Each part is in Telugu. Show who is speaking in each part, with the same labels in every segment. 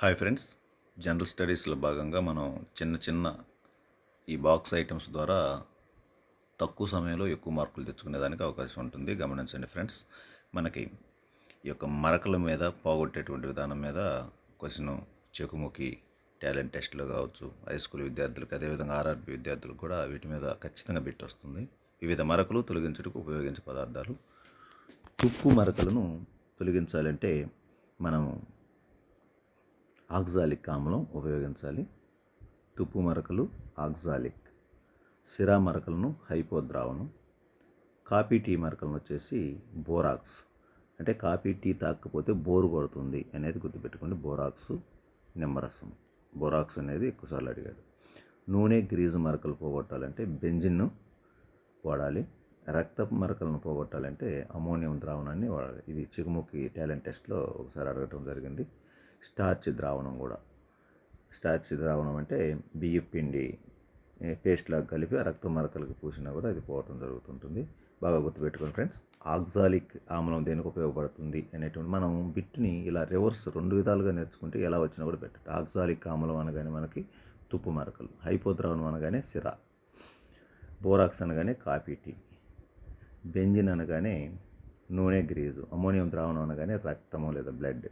Speaker 1: హాయ్ ఫ్రెండ్స్ జనరల్ స్టడీస్లో భాగంగా మనం చిన్న చిన్న ఈ బాక్స్ ఐటమ్స్ ద్వారా తక్కువ సమయంలో ఎక్కువ మార్కులు తెచ్చుకునేదానికి అవకాశం ఉంటుంది. గమనించండి ఫ్రెండ్స్ మనకి ఈ యొక్క మరకల మీద పోగొట్టేటువంటి విధానం మీద క్వశ్చన్ చెకుముకి టాలెంట్ టెస్ట్లో కావచ్చు హై స్కూల్ విద్యార్థులకు అదేవిధంగా ఆర్ఆర్బి విద్యార్థులకు కూడా వీటి మీద ఖచ్చితంగా బిట్ వస్తుంది. వివిధ మరకలు తొలగించుటకు ఉపయోగించే పదార్థాలు. తుప్పు మరకలను తొలగించాలంటే మనం ఆక్జాలిక్ ఆమ్లం ఉపయోగించాలి. తుప్పు మరకలు ఆక్జాలిక్ సిరా మరకలను హైపో ద్రావణం కాఫీ టీ మరకలను వచ్చేసి బోరాక్స్. అంటే కాఫీ టీ తాకపోతే బోరు కొడుతుంది అనేది గుర్తుపెట్టుకోండి. బోరాక్స్ నిమ్మరసం. బోరాక్స్ అనేది ఎక్కువసార్లు అడిగాడు. నూనె గ్రీజు మరకలు పోగొట్టాలంటే బెంజిన్ను వాడాలి. రక్తపు మరకలను పోగొట్టాలంటే అమోనియం ద్రావణాన్ని వాడాలి. ఇది చిగుముకి టాలెంట్ టెస్ట్లో ఒకసారి అడగటం జరిగింది. స్టార్చ్ ద్రావణం కూడా. స్టార్చ్ ద్రావణం అంటే బియ్య పిండి పేస్ట్లాగా కలిపి ఆ రక్త మరకలకు పూసినా కూడా అది పోవటం జరుగుతుంటుంది. బాగా గుర్తుపెట్టుకోండి ఫ్రెండ్స్ ఆక్సాలిక్ ఆమ్లం దేనికి ఉపయోగపడుతుంది అనేటువంటి మనం బిట్ని ఇలా రివర్స్ రెండు విధాలుగా నేర్చుకుంటే ఎలా వచ్చినా కూడా పెట్టచ్చు. ఆక్సాలిక్ ఆమ్లం అనగానే మనకి తుప్పు మరకలు హైపోద్రావణం అనగానే సిరా బోరాక్స్ అనగానే కాఫీ టీ బెంజిన్ అనగానే నూనె గ్రీజు అమోనియం ద్రావణం అనగానే రక్తము లేదా బ్లడ్.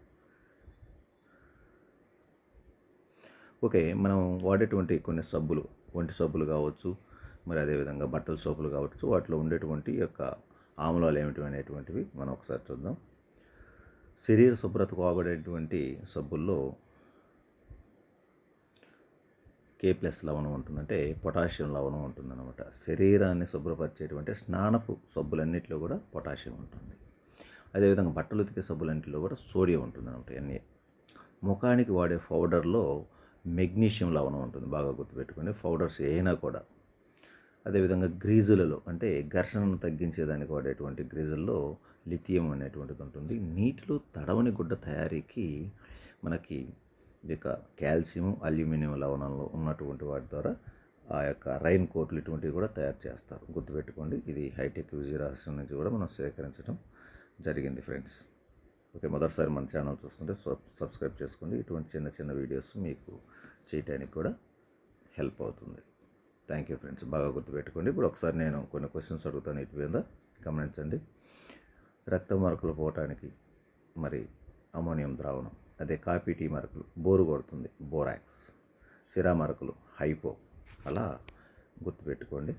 Speaker 1: ఓకే మనం వాడేటువంటి కొన్ని సబ్బులు ఒంటి సబ్బులు కావచ్చు మరి అదేవిధంగా బట్టల సోపులు కావచ్చు వాటిలో ఉండేటువంటి యొక్క ఆమ్లాలు ఏమిటి అనేటువంటివి మనం ఒకసారి చూద్దాం. శరీర శుభ్రతకు వాడేటువంటి సబ్బుల్లో కే ప్లస్ లవణం ఉంటుంది అంటే పొటాషియం లవణం ఉంటుంది అనమాట శరీరాన్ని శుభ్రపరిచేటువంటి స్నానపు సబ్బులన్నింటిలో కూడా పొటాషియం ఉంటుంది. అదేవిధంగా బట్టలు ఉతికే సబ్బులన్నింటిలో కూడా సోడియం ఉంటుంది అనమాట ఎన్ఏ ముఖానికి వాడే పౌడర్లో మెగ్నీషియం లవణం ఉంటుంది బాగా గుర్తుపెట్టుకోండి పౌడర్స్ అయినా కూడా. అదేవిధంగా గ్రీజులలో అంటే ఘర్షణను తగ్గించేదానికి వాడేటువంటి గ్రీజుల్లో లిథియం అనేటువంటిది ఉంటుంది. నీటిలో తడవని గుడ్డ తయారీకి మనకి ఇక కాల్షియం అల్యూమినియం లవణంలో ఉన్నటువంటి వాటి ద్వారా ఆ యొక్క రైన్ కోట్లు ఇటువంటివి కూడా తయారు చేస్తారు. గుర్తుపెట్టుకోండి ఇది హైటెక్ విజయరాశ్యం నుంచి కూడా మనం సేకరించడం జరిగింది ఫ్రెండ్స్. ఓకే మొదటిసారి మన ఛానల్ చూస్తుంటే సబ్స్క్రైబ్ చేసుకోండి. ఇటువంటి చిన్న చిన్న వీడియోస్ మీకు చేయటానికి కూడా హెల్ప్ అవుతుంది. Thank you friends. బాగా గుర్తుపెట్టుకోండి. ఇప్పుడు ఒకసారి నేను కొన్ని క్వశ్చన్స్ అడుగుతాను ఇటు మీద. గమనించండి. రక్త మరకలు పోవటానికి మరి అమోనియం ద్రావణం అదే కాఫీ టీ మరకలు బోరు కొడుతుంది బోరాక్స్ సిరా మరకలు హైపో అలా గుర్తుపెట్టుకోండి.